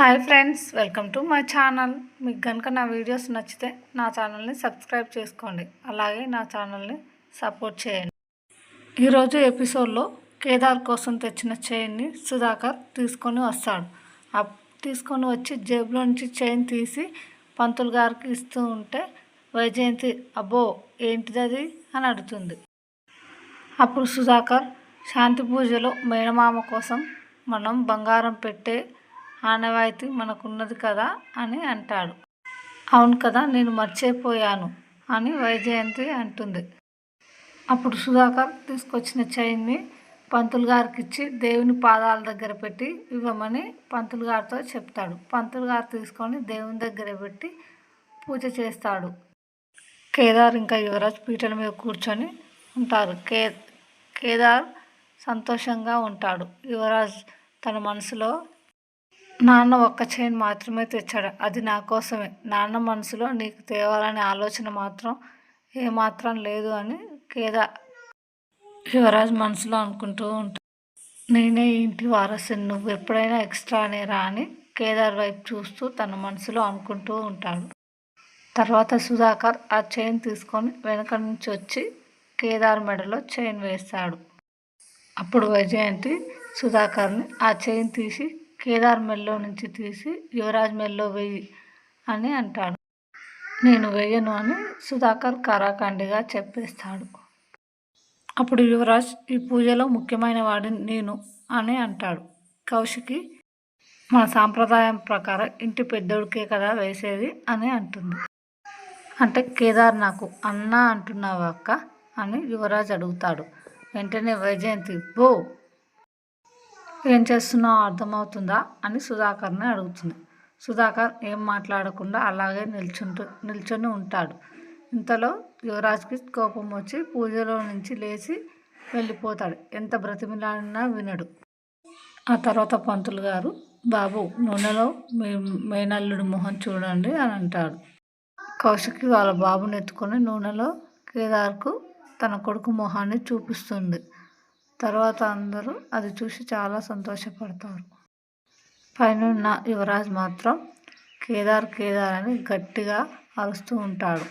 Hi friends welcome to my channel. మీకు కనుక నా వీడియోస్ నచ్చితే నా ఛానల్ని సబ్స్క్రైబ్ చేసుకోండి. అలాగే నా ఛానల్ని సపోర్ట్ చేయండి. ఈరోజు ఎపిసోడ్లో కేదార్ కోసం తెచ్చిన చైన్ని సుధాకర్ తీసుకొని వస్తాడు. ఆ తీసుకొని వచ్చి జేబులో నుంచి చైన్ తీసి పంతులు గారికి ఇస్తూ ఉంటే వైజయంతి అబ్బో ఏంటిది అది అని అడుగుతుంది. అప్పుడు సుధాకర్ శాంతి పూజలో మేనమామ కోసం మనం బంగారం పెట్టే ఆనవాయితీ మనకున్నది కదా అని అంటాడు. అవును కదా నేను మర్చిపోయాను అని వైజయంతి అంటుంది. అప్పుడు సుధాకర్ తీసుకొచ్చిన చైన్ని పంతులు గారికి ఇచ్చి దేవుని పాదాల దగ్గర పెట్టి ఇవ్వమని పంతులు గారితో చెప్తాడు. పంతులు గారు తీసుకొని దేవుని దగ్గర పెట్టి పూజ చేస్తాడు. కేదార్ ఇంకా యువరాజ్ పీటల మీద కూర్చొని ఉంటారు. కే కేదార్ సంతోషంగా ఉంటాడు. యువరాజ్ తన మనసులో నాన్న ఒక్క చైన్ మాత్రమే తెచ్చాడు. అది నా కోసమే. నాన్న మనసులో నీకు తేవాలనే ఆలోచన మాత్రం ఏమాత్రం లేదు అని కేదార్ యువరాజ్ మనసులో అనుకుంటూ ఉంటాడు నేనే ఇంటి వారసుని. నువ్వు ఎప్పుడైనా ఎక్స్ట్రా అనేరా అని కేదార్ వైపు చూస్తూ తన మనసులో అనుకుంటూ ఉంటాడు. తర్వాత సుధాకర్ ఆ చైన్ తీసుకొని వెనక నుంచి వచ్చి కేదార్ మెడలో చైన్ వేస్తాడు. అప్పుడు వైజయంతి సుధాకర్ని ఆ చైన్ తీసి కేదార్ మెల్లో నుంచి తీసి యువరాజ్ మెల్లో వెయ్యి అని అంటాడు. నేను వెయ్యను అని సుధాకర్ కరాకండిగా చెప్పేస్తాడు. అప్పుడు యువరాజ్ ఈ పూజలో ముఖ్యమైన వాడిని నేను అని అంటాడు. కౌశికి మన సాంప్రదాయం ప్రకారం ఇంటి పెద్దోడికే కదా వేసేది అని అంటుంది. అంటే కేదార్ నాకు అన్న అంటున్నావు అక్క? అని యువరాజ్ అడుగుతాడు. వెంటనే వైజయంతి బో ఏం చేస్తున్నావు? అర్థమవుతుందా? అని సుధాకర్ని అడుగుతుంది. సుధాకర్ ఏం మాట్లాడకుండా అలాగే నిల్చుంటూ నిల్చొని ఉంటాడు. ఇంతలో యువరాజ్కి కోపం వచ్చి పూజలో నుంచి లేచి వెళ్ళిపోతాడు. ఎంత బ్రతిమిలాడినా వినడు. ఆ తర్వాత పంతులు గారు బాబు నూనెలో మీ మేనల్లుడి మొహం చూడండి అని అంటాడు. కౌశికి వాళ్ళ బాబుని ఎత్తుకొని నూనెలో కేదార్కు తన కొడుకు మొహాన్ని చూపిస్తుంది. తర్వాత అందరూ అది చూసి చాలా సంతోషపడతారు. పైన యువరాజ్ మాత్రం కేదార్ కేదార్ అని గట్టిగా అరుస్తూ ఉంటాడు.